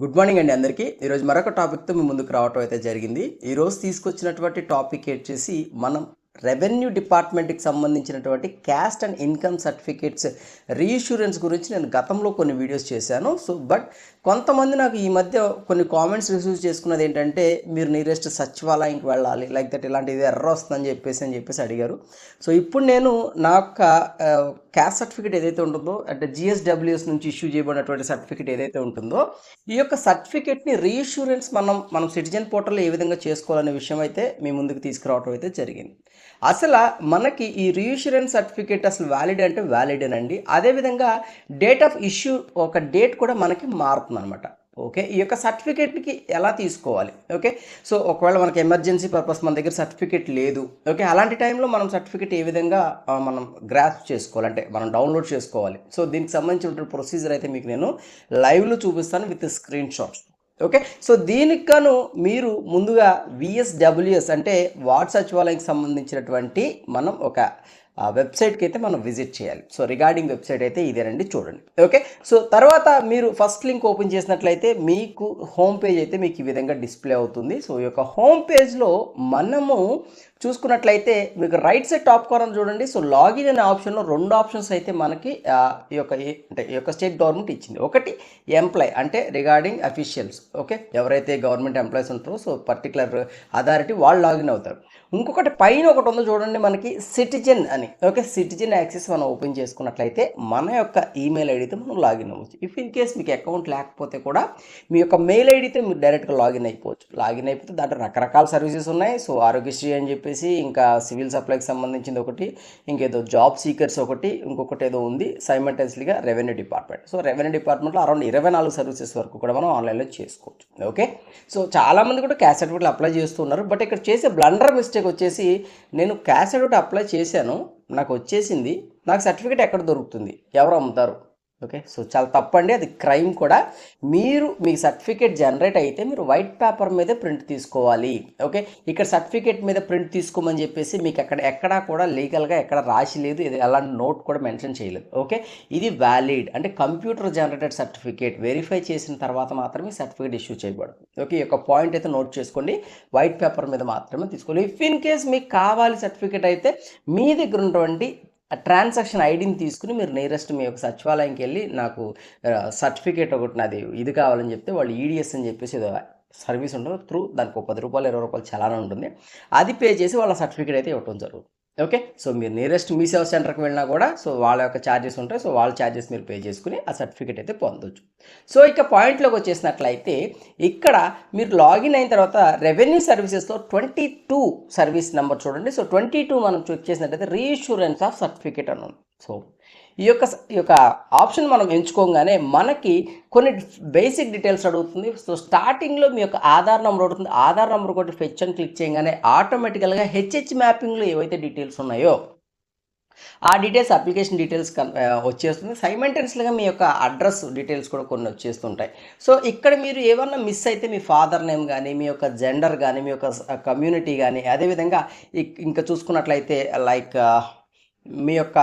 Good morning అండి అందరికీ. ఈరోజు మరొక టాపిక్తో మీ ముందుకు రావటం అయితే జరిగింది. ఈరోజు తీసుకొచ్చినటువంటి టాపిక్ వచ్చేసి మనం రెవెన్యూ డిపార్ట్మెంట్కి సంబంధించినటువంటి caste and income certificates reissuance గురించి నేను గతంలో కొన్ని వీడియోస్ చేశాను. సో బట్ కొంతమంది నాకు ఈ మధ్య కొన్ని కామెంట్స్ రిసీవ్ చేసుకున్నది ఏంటంటే మీరు నియరెస్ట్ సచివాలయంకి వెళ్ళాలి లైక్ దట్ ఇలాంటిది ఎర్ర వస్తుందని చెప్పేసి అని చెప్పేసి అడిగారు. సో ఇప్పుడు నేను నా యొక్క క్యాస్ట్ సర్టిఫికేట్ ఏదైతే ఉంటుందో అంటే జిఎస్డబ్ల్యూఎస్ నుంచి ఇష్యూ చేయబడినటువంటి సర్టిఫికేట్ ఏదైతే ఉంటుందో ఈ యొక్క సర్టిఫికేట్ని రీఇష్యూరెన్స్ మనం మనం సిటిజన్ పోర్టల్లో ఏ విధంగా చేసుకోవాలనే విషయం అయితే మీ ముందుకు తీసుకురావడం అయితే జరిగింది. అసలు మనకి ఈ రీఇష్యూరెన్స్ సర్టిఫికేట్ అసలు వ్యాలిడ్ అంటే వ్యాలిడ్ అండి అదేవిధంగా డేట్ ఆఫ్ ఇష్యూ ఒక డేట్ కూడా మనకి మారుతుంది అనమాట ఓకే? ఈ యొక్క సర్టిఫికేట్కి ఎలా తీసుకోవాలి? ఓకే? సో ఒకవేళ మనకి ఎమర్జెన్సీ పర్పస్ మన దగ్గర సర్టిఫికేట్ లేదు ఓకే? అలాంటి టైంలో మనం సర్టిఫికేట్ ఏ విధంగా మనం గ్రాస్ప్ చేసుకోవాలి? అంటే మనం డౌన్లోడ్ చేసుకోవాలి. సో దీనికి సంబంధించిన ప్రొసీజర్ అయితే మీకు నేను లైవ్లో చూపిస్తాను with screenshots. Okay? So దీనికి మీరు ముందుగా విఎస్డబ్ల్యూఎస్ అంటే వార్డ్ సచివాలయంకి సంబంధించినటువంటి మనం ఒక వెబ్సైట్కి అయితే మనం విజిట్ చేయాలి. సో రిగార్డింగ్ వెబ్సైట్ అయితే ఇదేనండి చూడండి. ఓకే? సో తర్వాత మీరు ఫస్ట్ లింక్ ఓపెన్ చేసినట్లయితే మీకు హోమ్ పేజ్ అయితే మీకు ఈ విధంగా డిస్ప్లే అవుతుంది. సో ఈ యొక్క హోమ్ పేజ్లో మనము చూసుకున్నట్లయితే మీకు రైట్ సైడ్ టాప్ కార్నర్ చూడండి. సో లాగిన్ అనే ఆప్షన్లో రెండు ఆప్షన్స్ అయితే మనకి ఈ యొక్క ఏ- అంటే ఈ యొక్క స్టేట్ గవర్నమెంట్ ఇచ్చింది. ఒకటి ఎంప్లాయ్ అంటే రిగార్డింగ్ అఫీషియల్స్. ఓకే? ఎవరైతే గవర్నమెంట్ ఎంప్లాయీస్ ఉంటారో సో పర్టికులర్ అథారిటీ వాళ్ళు లాగిన్ అవుతారు. ఇంకొకటి పైన ఒకటి ఉందో చూడండి మనకి సిటిజన్ అని. ఓకే సిటిజన్ యాక్సెస్ మనం ఓపెన్ చేసుకున్నట్లయితే మన యొక్క ఈమెయిల్ ఐడితో మనం లాగిన్ అవ్వచ్చు. ఇఫ్ ఇన్ కేస్ మీకు అకౌంట్ లేకపోతే కూడా మీ యొక్క మెయిల్ ఐడితో మీరు డైరెక్ట్గా లాగిన్ అయిపోవచ్చు. లాగిన్ అయిపోతే దాంట్లో రకరకాల సర్వీసెస్ ఉన్నాయి. సో ఆరోగ్యశ్రీ అని చెప్పేసి ఇంకా సివిల్ సప్లైకి సంబంధించింది ఒకటి ఇంకేదో జాబ్ సీకర్స్ ఒకటి ఇంకొకటి ఏదో ఉంది సైమల్టేనియస్లీగా రెవెన్యూ డిపార్ట్మెంట్. సో రెవెన్యూ డిపార్ట్మెంట్లో అరౌండ్ ఇరవై నాలుగు సర్వీసెస్ వరకు కూడా మనం ఆన్లైన్లో చేసుకోవచ్చు. ఓకే? సో చాలామంది కూడా క్యాష్ సర్టిఫికేట్లు అప్లై చేస్తున్నారు. బట్ ఇక్కడ చేసే బ్లండర్ మిస్టేక్ వచ్చేసి నేను క్యాష్ సర్టిఫికేట్ అప్లై చేశాను. నాకు వచ్చేసింది నాకు సర్టిఫికేట్ ఎక్కడ దొరుకుతుంది? ఎవరు అమ్ముతారు? ఓకే? సో చాలా తప్పండి. అది క్రైమ్ కూడా. మీరు మీ సర్టిఫికేట్ జనరేట్ అయితే మీరు వైట్ పేపర్ మీద ప్రింట్ తీసుకోవాలి. ఓకే? ఇక్కడ సర్టిఫికేట్ మీద ప్రింట్ తీసుకోమని చెప్పేసి మీకు అక్కడ ఎక్కడా కూడా లీగల్గా ఎక్కడ రాసి లేదు. ఇది అలాంటి నోట్ కూడా మెన్షన్ చేయలేదు. ఓకే? ఇది వ్యాలిడ్. అంటే కంప్యూటర్ జనరేటెడ్ సర్టిఫికేట్. వెరిఫై చేసిన తర్వాత మాత్రమే సర్టిఫికేట్ ఇష్యూ చేయబడుతుంది ఓకే? ఈ యొక్క పాయింట్ అయితే నోట్ చేసుకోండి. వైట్ పేపర్ మీద మాత్రమే తీసుకోవాలి. ఇఫ్ ఇన్ కేస్ మీకు కావాలి సర్టిఫికేట్ అయితే మీ దగ్గర ఉన్నటువంటి ట్రాన్సాక్షన్ ఐడిని తీసుకుని మీరు నియరెస్ట్ మీ యొక్క సచివాలయంకి వెళ్ళి నాకు సర్టిఫికేట్ ఒకటి నాది ఇది కావాలని చెప్తే వాళ్ళు ఈడిఎస్ అని చెప్పేసి ఏదో సర్వీస్ ఉంటుంది. త్రూ దానికి ఒక పది రూపాయలు ఇరవై రూపాయలు చలానా ఉంటుంది. అది పే చేసి వాళ్ళ సర్టిఫికేట్ అయితే ఇవ్వడం జరుగుతుంది. ఓకే? సో మీరు నియరెస్ట్ మీ సేవ సెంటర్కి వెళ్ళినా కూడా సో వాళ్ళ యొక్క ఛార్జెస్ ఉంటాయి. సో వాళ్ళ ఛార్జెస్ మీరు పే చేసుకుని ఆ సర్టిఫికేట్ అయితే పొందొచ్చు. సో ఇక పాయింట్లోకి వచ్చేసినట్లయితే ఇక్కడ మీరు లాగిన్ అయిన తర్వాత రెవెన్యూ సర్వీసెస్లో ట్వంటీ టూ సర్వీస్ నెంబర్ చూడండి. సో ట్వంటీ టూ మనం చెక్ చేసినట్లయితే రీఇష్యూరెన్స్ ఆఫ్ సర్టిఫికేట్ అని ఉంది. సో ఈ యొక్క ఈ యొక్క ఆప్షన్ మనం ఎంచుకోగానే మనకి కొన్ని బేసిక్ డీటెయిల్స్ అడుగుతుంది. సో స్టార్టింగ్లో మీ యొక్క ఆధార్ నెంబర్ అడుగుతుంది. ఆధార్ నెంబర్ ఒకటి ఫెచ్ అని క్లిక్ చేయగానే ఆటోమేటికల్గా హెచ్హెచ్ మ్యాపింగ్లో ఏవైతే డీటెయిల్స్ ఉన్నాయో ఆ డీటెయిల్స్ అప్లికేషన్ డీటెయిల్స్ కన్- వచ్చేస్తుంది. సైమెంటెన్స్గా మీ యొక్క అడ్రస్ డీటెయిల్స్ కూడా కొన్ని వచ్చేస్తుంటాయి. సో ఇక్కడ మీరు ఏమన్నా మిస్ అయితే మీ ఫాదర్ నేమ్ కానీ మీ యొక్క జెండర్ కానీ మీ యొక్క కమ్యూనిటీ కానీ అదేవిధంగా ఇక్- ఇంకా చూసుకున్నట్లయితే లైక్ మీ యొక్క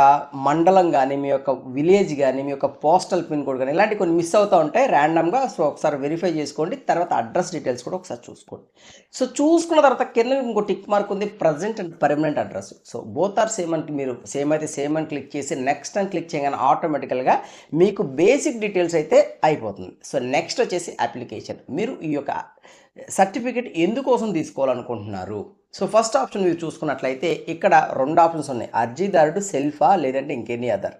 మండలం కానీ మీ యొక్క విలేజ్ కానీ మీ యొక్క పోస్టల్ పిన్ కోడ్ కానీ ఇలాంటి కొన్ని మిస్ అవుతూ ఉంటాయి ర్యాండమ్గా సో ఒకసారి వెరిఫై చేసుకోండి. తర్వాత అడ్రస్ డీటెయిల్స్ కూడా ఒకసారి చూసుకోండి. సో చూసుకున్న తర్వాత కింద ఇంకో టిక్ మార్క్ ఉంది. Present and permanent address so both are same అంటే మీరు సేమ్ అయితే సేమ్ అని క్లిక్ చేసి నెక్స్ట్ అని క్లిక్ చేయగానే ఆటోమేటికల్గా మీకు బేసిక్ డీటెయిల్స్ అయితే అయిపోతుంది. సో నెక్స్ట్ వచ్చేసి అప్లికేషన్ మీరు ఈ యొక్క సర్టిఫికేట్ ఎందుకోసం తీసుకోవాలనుకుంటున్నారు? సో ఫస్ట్ ఆప్షన్ మీరు చూసుకున్నట్లయితే ఇక్కడ రెండు ఆప్షన్స్ ఉన్నాయి. అర్జీదారుడు సెల్ఫా లేదంటే ఇంకెనీ అదర్?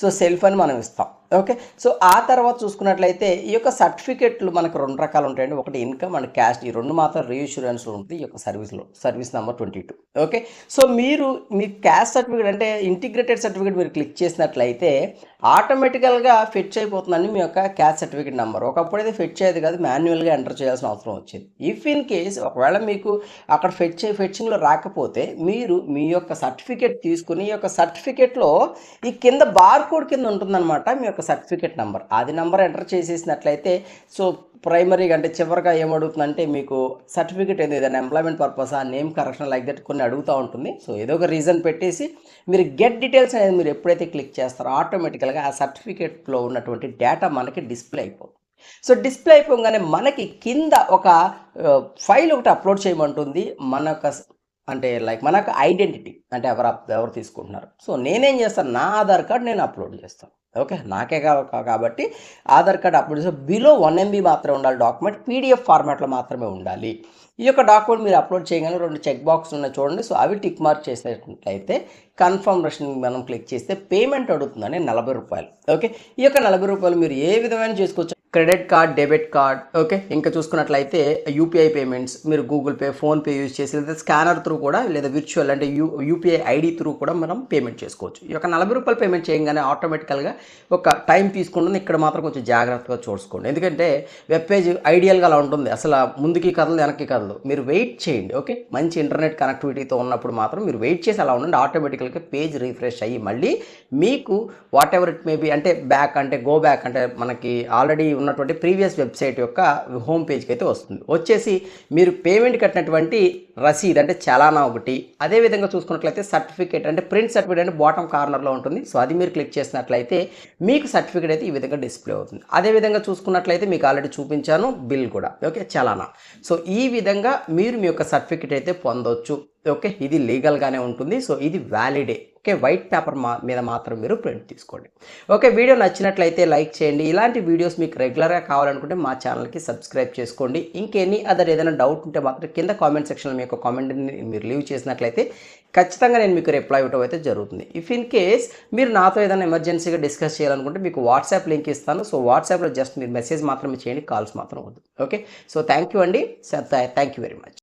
సో సెల్ఫ్ అని మనం ఇస్తాం. ఓకే? సో ఆ తర్వాత చూసుకున్నట్లయితే ఈ యొక్క సర్టిఫికెట్లు మనకు రెండు రకాలు ఉంటాయండి. ఒకటి ఇన్కమ్ అండ్ క్యాష్. ఈ రెండు మాత్రం రీఇన్సూరెన్స్లో ఉంటుంది. ఈ యొక్క సర్వీస్లో service number twenty two. Okay? So మీరు మీ క్యాష్ సర్టిఫికేట్ అంటే ఇంటిగ్రేటెడ్ సర్టిఫికేట్ మీరు క్లిక్ చేసినట్లయితే ఆటోమేటికల్గా ఫెచ్ అయిపోతుందండి మీ యొక్క క్యాష్ సర్టిఫికేట్ నెంబర్. ఒకప్పుడు అయితే ఫెచ్ అయ్యేది కాదు. మాన్యువల్గా ఎంటర్ చేయాల్సిన అవసరం వచ్చేది. ఇఫ్ ఇన్ కేస్ ఒకవేళ మీకు అక్కడ ఫెచ్ ఫెచ్చింగ్లో రాకపోతే మీరు మీ యొక్క సర్టిఫికేట్ తీసుకుని ఈ యొక్క సర్టిఫికేట్లో ఈ కింద బార్ కోడ్ కింద ఉంటుందన్నమాట. మీ యొక్క సర్టిఫికేట్ నెంబర్. అది నెంబర్ ఎంటర్ చేసేసినట్లయితే సో ప్రైమరీగా అంటే చివరిగా ఏమడుగుతుందంటే మీకు సర్టిఫికేట్ ఏంది? ఏదైనా ఎంప్లాయ్మెంట్ పర్పస్? ఆ నేమ్ కరెక్షన్ లైక్ దట్ కొన్ని అడుగుతూ ఉంటుంది. సో ఏదో ఒక రీజన్ పెట్టేసి మీరు గెట్ డీటెయిల్స్ అనేది మీరు ఎప్పుడైతే క్లిక్ చేస్తారో ఆటోమేటికల్గా ఆ సర్టిఫికేట్లో ఉన్నటువంటి డేటా మనకి డిస్ప్లే అయిపోతుంది. సో డిస్ప్లే అయిపోగానే మనకి కింద ఒక ఫైల్ ఒకటి అప్లోడ్ చేయమంటుంది. మన యొక్క అంటే లైక్ మనకు ఐడెంటిటీ అంటే ఎవరు అప్- ఎవరు తీసుకుంటున్నారు. సో నేనేం చేస్తాను? నా ఆధార్ కార్డ్ నేను అప్లోడ్ చేస్తాను. ఓకే నాకే కాబట్టి ఆధార్ కార్డ్ అప్లోడ్ చేస్తే బిలో వన్ ఎంబీ మాత్రమే ఉండాలి డాక్యుమెంట్ పీడిఎఫ్ ఫార్మాట్లో మాత్రమే ఉండాలి. ఈ యొక్క డాక్యుమెంట్ మీరు అప్లోడ్ చేయగానే రెండు చెక్ బాక్స్ ఉన్నాయి చూడండి. సో అవి టిక్ మార్క్ చేసినట్లయితే కన్ఫర్మేషన్ మనం క్లిక్ చేస్తే పేమెంట్ అడుగుతుందని నలభై రూపాయలు. ఓకే ఈ యొక్క నలభై రూపాయలు మీరు ఏ విధమైన చేసుకోవచ్చు? Credit card debit card okay? ఇంకా చూసుకున్నట్లయితే యూపీఐ పేమెంట్స్ మీరు గూగుల్ పే ఫోన్పే యూజ్ చేసి లేదా స్కానర్ త్రూ కూడా లేదా విర్చువల్ అంటే యూ యూపీఐ ఐడి త్రూ కూడా మనం పేమెంట్ చేసుకోవచ్చు. ఈ యొక్క నలభై రూపాయలు పేమెంట్ చేయగానే ఆటోమేటికల్గా ఒక టైం తీసుకుంటుంది. ఇక్కడ మాత్రం కొంచెం జాగ్రత్తగా చూసుకోండి. ఎందుకంటే వెబ్ పేజ్ ఐడియల్గా అలా ఉంటుంది. అసలు ముందుకి కదలదు వెనక్కి కదలదు. మీరు వెయిట్ చేయండి ఓకే? మంచి ఇంటర్నెట్ కనెక్టివిటీతో ఉన్నప్పుడు మాత్రం మీరు వెయిట్ చేసి అలా ఉండండి. ఆటోమేటికల్గా పేజ్ రీఫ్రెష్ అయ్యి మళ్ళీ మీకు whatever it may be అంటే బ్యాక్ అంటే గో బ్యాక్ అంటే మనకి ఆల్రెడీ ఉన్నటువంటి ప్రీవియస్ వెబ్సైట్ యొక్క హోమ్ పేజ్కి అయితే వస్తుంది. వచ్చేసి మీరు పేమెంట్ కట్టినటువంటి రసీద్ అంటే చలానా ఒకటి అదేవిధంగా చూసుకున్నట్లయితే సర్టిఫికేట్ అంటే ప్రింట్ సర్టిఫికేట్ అంటే బాటమ్ కార్నర్లో ఉంటుంది. సో అది మీరు క్లిక్ చేసినట్లయితే మీకు సర్టిఫికేట్ అయితే ఈ విధంగా డిస్ప్లే అవుతుంది. అదేవిధంగా చూసుకున్నట్లయితే మీకు ఆల్రెడీ చూపించాను బిల్ కూడా. ఓకే చలానా. సో ఈ విధంగా మీరు మీ యొక్క సర్టిఫికేట్ అయితే పొందొచ్చు. ఓకే ఇది లీగల్గానే ఉంటుంది. సో ఇది వ్యాలిడే. ఓకే వైట్ పేపర్ మా మీద మాత్రం మీరు ప్రింట్ తీసుకోండి. ఓకే వీడియో నచ్చినట్లయితే లైక్ చేయండి. ఇలాంటి వీడియోస్ మీకు రెగ్యులర్గా కావాలనుకుంటే మా ఛానల్కి సబ్స్క్రైబ్ చేసుకోండి. ఇంకెనీ అదర్ ఏదైనా డౌట్ ఉంటే మాత్రం కింద కామెంట్ సెక్షన్లో మీ యొక్క కామెంట్ని మీరు లీవ్ చేసినట్లయితే ఖచ్చితంగా నేను మీకు రిప్లై ఇవ్వడం అయితే జరుగుతుంది. ఇఫ్ ఇన్ కేస్ మీరు నాతో ఏదైనా ఎమర్జెన్సీగా డిస్కస్ చేయాలనుకుంటే మీకు వాట్సాప్ లింక్ ఇస్తాను. సో వాట్సాప్లో జస్ట్ మీరు మెసేజ్ మాత్రమే చేయండి కాల్స్ మాత్రం వద్దు. ఓకే సో థ్యాంక్ యూ అండి. Thank you very much